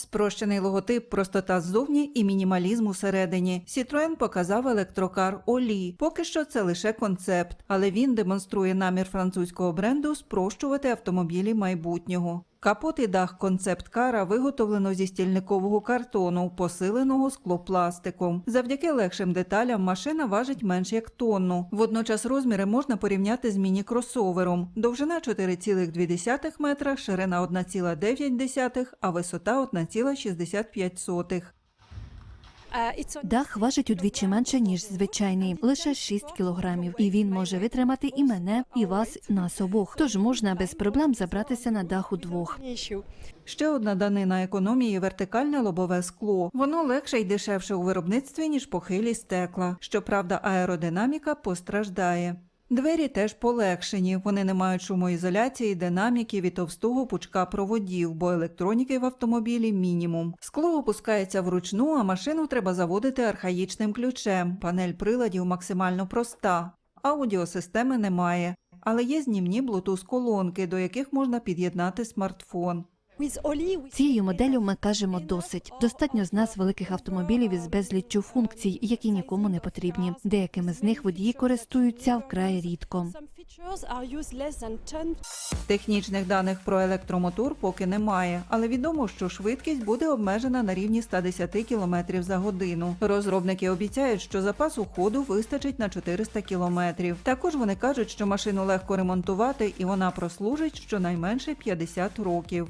Спрощений логотип, простота ззовні і мінімалізм усередині. Citroen показав електрокар Олі. Поки що це лише концепт, але він демонструє намір французького бренду спрощувати автомобілі майбутнього. Капот і дах концепт-кара виготовлено зі стільникового картону, посиленого склопластиком. Завдяки легшим деталям машина важить менш як тонну. Водночас розміри можна порівняти з міні-кросовером. Довжина 4,2 метра, ширина 1,9, а висота 1,65. Дах важить удвічі менше, ніж звичайний, лише 6 кілограмів, і він може витримати і мене, і вас, нас обох. Тож можна без проблем забратися на дах удвох. Ще одна данина економії вертикальне лобове скло. Воно легше й дешевше у виробництві, ніж похилі стекла. Щоправда, аеродинаміка постраждає. Двері теж полегшені, вони не мають шумоізоляції, динаміків і товстого пучка проводів, бо електроніки в автомобілі мінімум. Скло опускається вручну, а машину треба заводити архаїчним ключем. Панель приладів максимально проста. Аудіосистеми немає, але є знімні Bluetooth колонки, до яких можна під'єднати смартфон. Цією моделлю ми кажемо досить. Достатньо з нас великих автомобілів із безліччю функцій, які нікому не потрібні. Деякими з них водії користуються вкрай рідко. Технічних даних про електромотор поки немає, але відомо, що швидкість буде обмежена на рівні 110 км за годину. Розробники обіцяють, що запасу ходу вистачить на 400 км. Також вони кажуть, що машину легко ремонтувати і вона прослужить щонайменше 50 років.